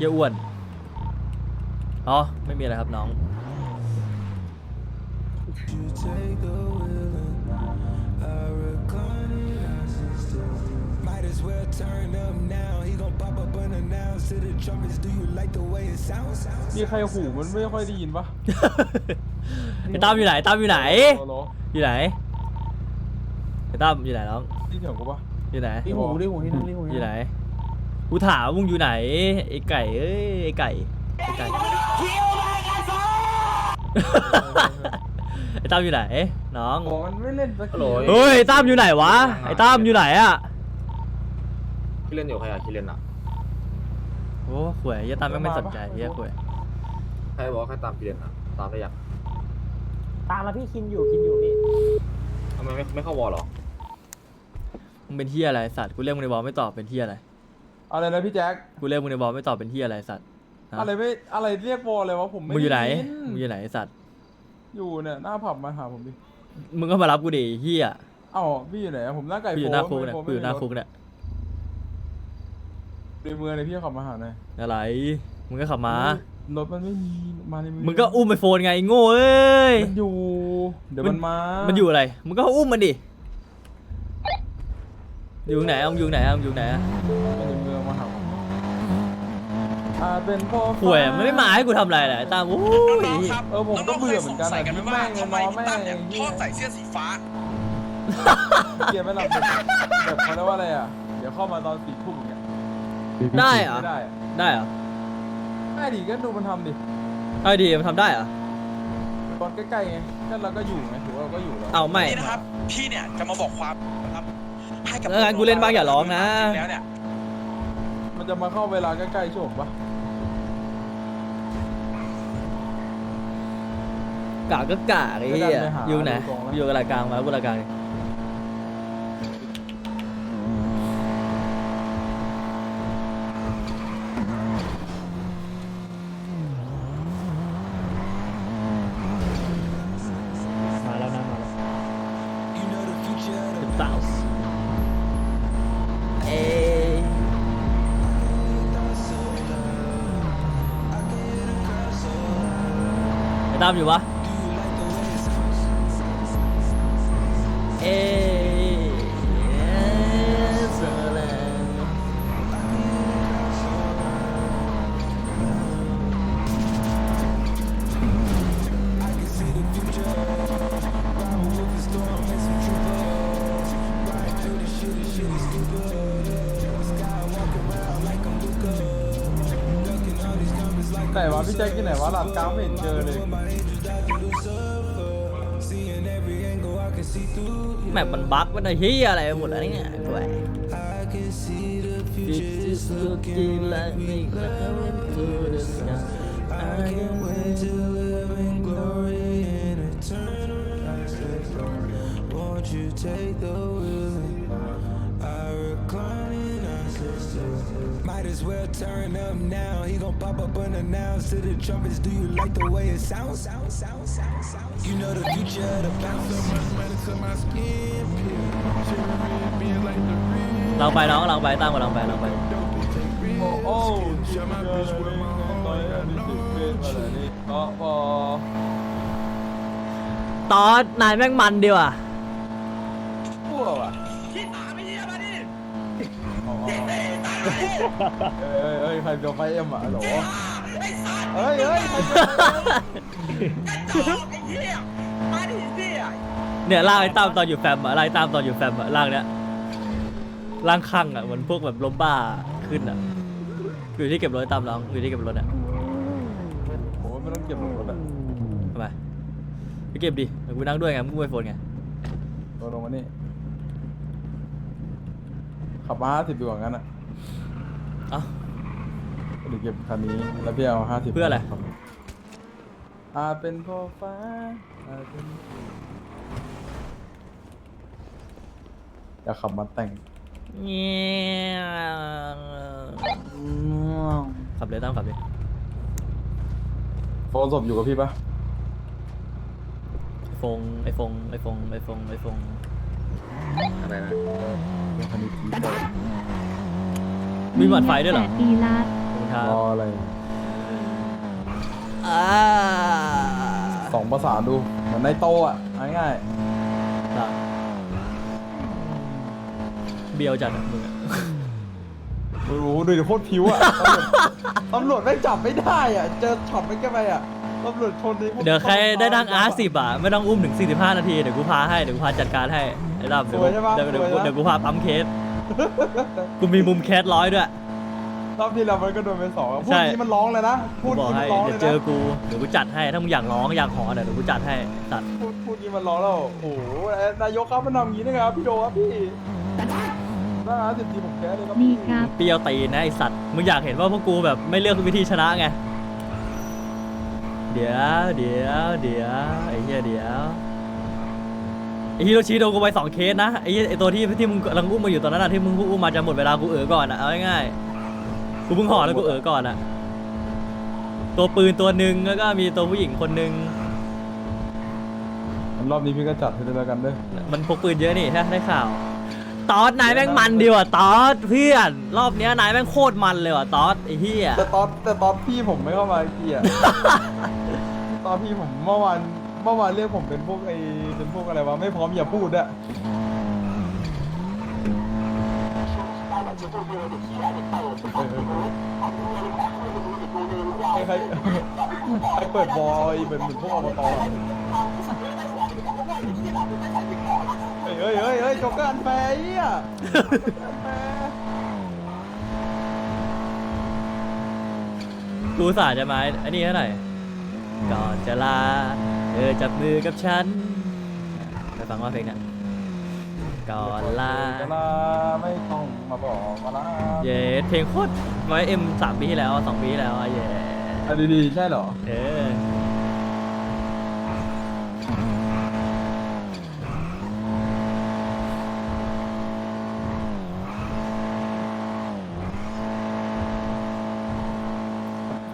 เยี่ยอ้วน อ๋อ ไม่มีอะไรครับน้อง Might as well turn up now. He gon' pop up unannounced to the trumpets. Do you like the way it sounds? มีใครหูมันไม่ค่อยได้ยินปะไอ้ตั้มอยู่ไหนตั้มอยู่ไหนโลโลอยู่ไหนไอ้ตั้มอยู่ไหนน้องที่เถียงกูปะอยู่ไหนที่หูที่หูที่นั่งที่หูอยู่ไหน กูถามว่ามึงอยู่ไหนไอ้ไก่เอ้ยไอ้ไก่ไอ้ไก่ไอ้ตั้มอยู่ไหนน้องโอ้มันไม่เล่นสักทีเฮ้ยไอ้ตั้มอยู่ไหนวะไอ้ตั้มอยู่ไหนอะที่เล่นอยู่ใครอะที่เล่นอะโอ้ขวยเหี้ยตั้มแม่งไม่สนใจเหี้ยขวยใครบอกว่าใครตามที่เล่นอะตามได้ยังตามแล้วพี่คินอยู่คินอยู่พี่ทำไมไม่ไม่เข้าวอลหรอมึงเป็นเที่ยอะไรสัตว์กูเรียกมึงในบอลไม่ตอบเป็นเที่ยอะไร อะไรนะพี่แจ็คกูเรียกมึงในบอลไม่ตอบเป็นเที่ยอะไรสัตว์ฮะอะไรไม่อะไรเรียกวอลเลยวะผมไม่มึงอยู่ไหนด้มึงอยู่ไหนไอ้สัตว์อยู่เนี่ยหน้าผับมาหาผมดิมึงก็มารับกูดิไอ้เฮียเอ้าพี่อยู่ไหนอะผมหน้าไก่กูโฟอยู่หน้าคุกไม่เนี่ยโฟกูอยู่หน้าไม่คุกเนี่ยในเมืองเลยพี่ขับมาหาหน่อยอะไรมึงก็ขับมา รถมันไม่มีมาในเมืองมึงก็อุ้มไอโฟนไงไอ้โง่เอ้ยมันอยู่ เดี๋ยวมันมา มันอยู่อะไรมึงก็อุ้มมันดิอยู่ไหนเอามึงอยู่ไหนเอามึงอยู่ไหนอะมันในเมืองมาหาผม อาจเป็นพ่อข่วยมันไม่มาให้กูทำอะไรแหละไอ้ตามโอ้ยน้องๆครับเออผมก็เบื่อเหมือนกันใส่อะกันไหมที่ว่าแม่งทำไมน้องพี่แม่ตั้งมเนี่ยไอ้ชอบใส่เสื้อสีฟ้า เกียร์ไม่หลับแบบแบบเขาเรียกว่าอะไรอะ เดี๋ยวเข้ามาตอนสี่ทุ่มอย่างเงี้ยได้เหรอ ไม่ได้อะได้เหรอได้ดิก็ดูมันทำดิเอาดีมันทำได้เหรอ ตอนใกล้ๆไงก็เราก็อยู่ไงถือว่าเราก็อยู่แล้วเอาไม่ นี่นะครับ พี่เนี่ยจะมาบอกความนะครับให้กับเอองั้นกูเล่นบ้างอย่าร้องนะ จริงแล้วเนี่ยมันจะมาเข้าเวลาใกล้ๆช่วงปะ กาก็กาไอ้เหี้ยอยู่ไหนอยู่กับรากลางมากูรากลางมาแล้วนะมาแล้ว You know the future of เป็ the นเต่าเอ้ยไอ้ตามอยู่ปะ ไหนวะพี่แจ็คที่ไหนวะหลับกลางไม่เห็นเจอเลยแมปมันบั๊กมันไอ้เฮียอะไรไปหมดแล้วเนี่ยกูไอ้ I Might as well turn up now. He gon' pop up unannounced to the trumpets. Do you like the way it sounds? Sound, sound, sound, sound. You know the future of the bounce. to my skin. ลองไปน้องลองไปตามมาลองไปลองไป โอ้โอ้เจอเลยตอนนี้ดิสิเป็นอะไรนี่ก็พอ ตอนนายแม่งมันดีว่ะ เอ้ยเอ้ยใครจะไฟเอ็มอะฮัลโหลไอ้สัตว์เอ้ยเอ้ยใครจะกระจอกไอ้เหี้ยมาดิเหี้ยเนี่ยลากไอ้ตามตอนอยู่แฟมอะลากไอ้ตามตอนอยู่แฟมอะลากเนี้ยล่างข้างอะเหมือนพวกแบบล้มบ้าขึ้นอะอยู่ที่เก็บรถไอ้ตามน้องอยู่ที่เก็บรถอะผมว่าไม่ต้องเก็บหรอกรถอะทำไมไปเก็บดิเดี๋ยวกูนั่งด้วยไงมึงไอโฟนไงตัวลงมานี่ขับมาห้าสิบดีกว่างั้นอะ เอ้า เดี๋ยวเก็บคันนี้แล้วพี่เอาห้าสิบเพื่ออะไร อาจเป็นพ่อฟ้าอาจเป็นอยากขับมาแต่งเงี้ยขับเลยตามขับเลยโฟนศพอยู่กับพี่ปะไอฟงไอฟงไอฟงไอฟงไอฟง อะไรนะเป็นคันนี้ผีเปิด มีหมัดไฟด้วยเหรอแต่ปีละมครับรออะไรอ่าสองภาษาดูเหมือนในโตอะเอาง่ายครับเบียวจัดอะมึงอะๆโอ้โหดูดิโคตรผิวอะตำรวจตำรวจไม่งจับไม่ได้อะเจอช็อตไม่แก้ไปอะตำรวจชนในพวกเดี๋ยวใครได้นั่งอาร์สิบอะ ไม่ต้องอุ้มถึง 45 นาที เดี๋ยวกูพาให้ เดี๋ยวกูพาจัดการให้ไอ้ดำเดี๋ยวกูเดี๋ยวเดี๋ยวกูเดี๋ยวกูพาปั๊มเคส กูมีมุมแคสร้อยด้วย รอบที่เรามันก็โดนไปสองอะพูใช่ดนี้มันร้องเลยนะกูพูดบอกนี้มัให้นร้องเดี๋เลยยวเจอนะกูเดี๋ยวกูจัดให้ถ้ามึงอยากร้องอยากหอเดี๋ยวกูจัดให้สัตว์พูดพูดนี้มันร้องแล้ว โอ้โหนายกครับมันทำอย่างนี้ได้ไงครับพี่โดครับพี่น่าสิบทีผมแก้เลยครับดีพี่ครับ เปรี้ยวตีนนะไอสัตว์มึงอยากเห็นว่าพวกกูแบบไม่เลือกวิธีชนะไงเดี๋ยวเดี๋ยวเดี๋ยวไอ้เหี้ยเดี๋ยวไอ้ฮิโรชิโดนกูไปสองเคสนะไอ้เหี้ยไอ้ตัวที่ที่มึงกำลังอุ้มมาอยู่ตอนนั้นอะที่มึงอุ้มมาจะหมดเวลากูเอ๋อก่อนอะเอาง่ายๆกูเพิ่งห่อแล้วกูเอ๋อก่อนอะตัวปืนตัวหนึ่งแล้วก็มีตัวผู้หญิงคนหนึ่งรอบนี้พี่ก็จัดให้ด้วยแล้วกันเด้อมันพกปืนเยอะนี่ใช่ได้ข่าวตอดนายแม่งมันดีว่ะตอดเพื่อน รอบเนี้ยนายแม่งโคตรมันเลยว่ะตอดไอ้เหี้ยแต่ตอนแต่ตอนพี่ผมไม่เข้ามาเกียร์ ตอนพี่ผมเมื่อวาน เมื่อวานเรียกผมเป็นพวกไอเป็นพวกอะไรวะไม่พร้อมอย่าพูดอะใครใครใครเปิดบอยเป็นเหมือนพวกอบตอะเฮ้ยเฮ้ยเฮ้ยเฮ้ยโจกเกอร์อันแฟร์ไอ้เหี้ยอันแฟร์กูสาจะมาอันนี้เท่าไหร่ก่อนจะลา เธอจับมือกับฉันไปฟังว่าเพลงน่ะก่อนลาเวลาไม่ต้องมาบอกมาละเย้เพลงโคตรไว้เอ็มสามปีที่แล้วสองปีที่แล้วอะเย้อะดีๆใช่เหรอ เออ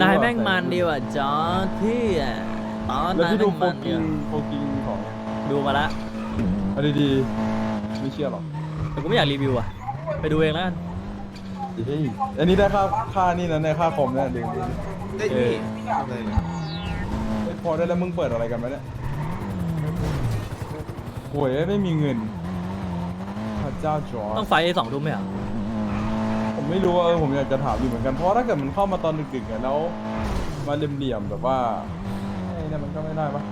นายแม่งมันดีว่ะจอร์ดพี่อะ ตอนแล้วนายพี่ดูแม่งโฟมันดีกิงว่ะโฟกิงของดูมาละอะดีๆไม่เชื่อหรอกแต่กูไม่อยากรีวิวอะ ไปดูเองแล้วกันเฮ้ยอันนี้ได้ค่าค่านี่นะในค่าคอมเนี่ยเดี๋ยวนี้ได้พี่อะไรเนี่ยเอ้ยพอได้แล้วมึงเปิดอะไรกันไหมเนี่ยโวยไม่มีเงินพระเจ้าจอร์จ ต้องไฟสองทุ่มไหมอะผมไม่รู้ว่าเออผมอยากจะถามอยู่เหมือนกันเพราะว่าถ้าเกิดมันเข้ามาตอนดึกๆเนี่ยแล้วมาเหลี่ยมๆแบบว่าไอ้ เนี่ยมันก็ไม่ได้ปะ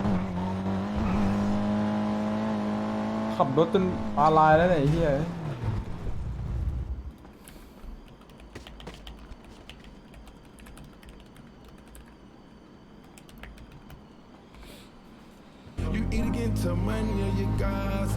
ขับรถจนตาลายแล้วเนี่ยไอ้เหี้ย You eat again to money or you got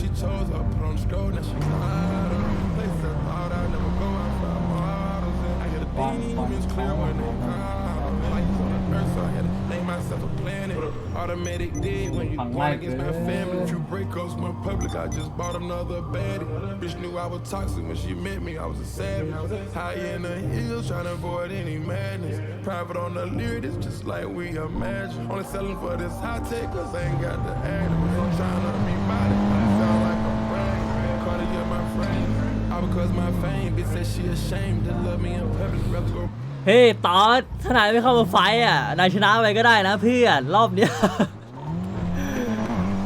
She chose her put on the stove, now she's hot Place I thought I'd never go outside models and I hear the demons clear when they come Lights on the earth, so I had to name myself a planet. Automatic dig when you born against my family. Few breakups went public, I just bought another baddie. Bitch knew I was toxic when she met me, I was a savage. High in the hills, trying to avoid any madness. Private on the lyric, it's just like we imagine. Only selling for this high tech, cause I ain't got the ad I'm trying to be body, sound like a brag Cartier my friend, all because my fame Bitch said she ashamed to love me in public, rather go เฮ้ยตอดถ้านายไม่เข้ามาไฟท์อะ นายชนะไปก็ได้นะเพื่อนรอบเนี้ย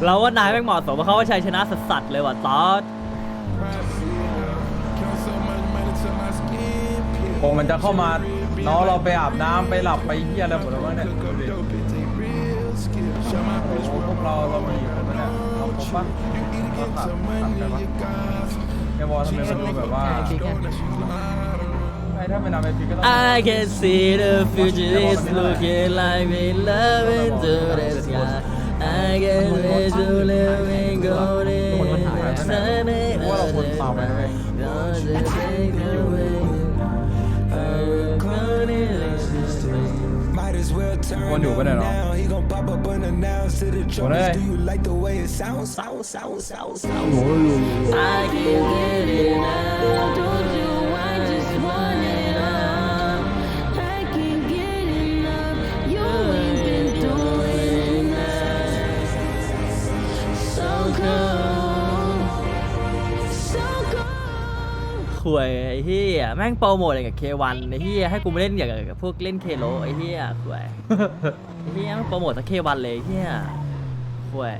เราว่านายแม่งเหมาะสมกับเขาว่าชัยชนะสัสๆเลยว่ะตอด privacy Count so much money to my skin คงมันจะเข้ามาน้องเราไปอาบน้ำไปหลับไปเหี้ยอะไรหมดแล้วมั้งเนี่ย Cook up dope, it take real skill Show my โอ้ bitch โหพวกเราเรามีอยู่แล้วเนี่ยเราครบปะ You eat again to money or you got แกบอกทำไมมันดูแบบว่า I can see the future is looking like we love into the sky I can see you living golden sunny เพราะว่าเราควรตามไปนะเว้ย Might as well turn Wanna do up what now? now. He gon' pop up unannounced to the What drums. that? Do you like the way it sounds? Sound, sound, sound, sound. I can get it now. วยไอ้เหี้ยแม่งโปรโมทอะไรกับเควันไอ้เหี้ยให้กูมาเล่นอย่างกับพวกเล่นเคโลไอ้เหี้ยควยไอ้เหี้ยแม่งโปรโมทสักเควันเลยไอ้เหี้ยควย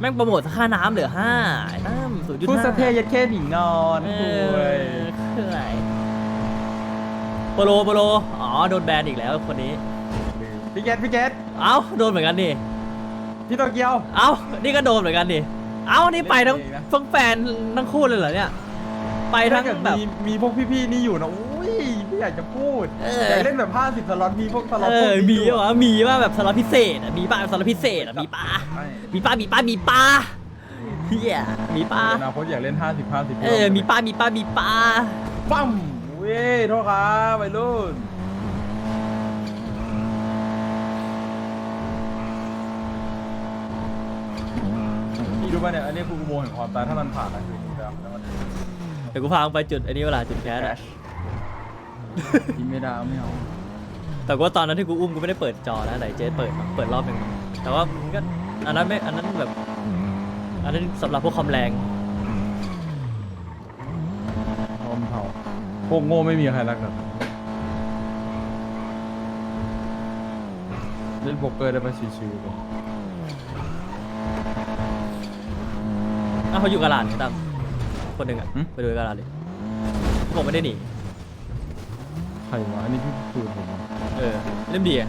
แม่งโปรโมทสักค่าน้ำเหลือห้าไอ้ตั้มศูนย์จุดพูดห้าสะเทยัดแค่หนีนอนเอคุอยควยโปโลโปโลอ๋อโดนแบนอีกแล้วคนนี้ พี่เกตพี่เกตเอ้าโดนเหมือนกันนี่ พี่โตเกียว เอ้า นี่ก็โดนเหมือนกันนี่เอ้า นี่ไปทั้งเล่นเองนะ ทั้งแฟนทั้งคู่เลยเหรอเนี่ย ไปทั้ถ้างเกิดแบบ มีมีพวกพี่ๆนี่อยู่นะอุ้ยไม่อยากจะพูดเออออยากเล่นแบบ50สล็อตมีพวกสล็อตเอพวกอนี้มีอยู่วะมีว่าแบบสล็อตพิเศษอะมีป้าสล็อตพิเศษอะมีป้าใช่มีป้ามีป้ามีป้าเฮียมีป้าอนาคตอยากเล่น50 50เออมีป้ามีป้ามีป้าปั๊มเว้ยโทษครับไปรุ่นพี่รู้ป่ะเนี่ยอันนี้คืออุโมงค์แห่งความตายถ้ามันผ่านนะคือนี่แล้วแล้วมัน เดี๋ยวกูพามึงไปจุดอันนี้เวลาจุดแคสอะกินไม่ได้ไม่เอาแต่ว่าตอนนั้นที่กูอุ้มกูไม่ได้เปิดจอนะไหนเจ๊เปิดมั้งเปิดรอบหนึ่งมั้งแต่ว่ามันก็อันนั้นไม่อันนั้นแบบ อันนั้นสำหรับพวกคอมแรง พร้อมเผาพวกโง่ไม่มีใครรักหรอกเล่นโป๊กเกอร์ได้ไปชิวๆเลยอ้าวเขาอยู่กาลาดนี่ตั้ม คนหนึ่งอะไปดูกาลาดดิเขาบอกไม่ได้หนี ใครวะอันนี้พี่คุยกับผมเหรอเออเล่มดีอะ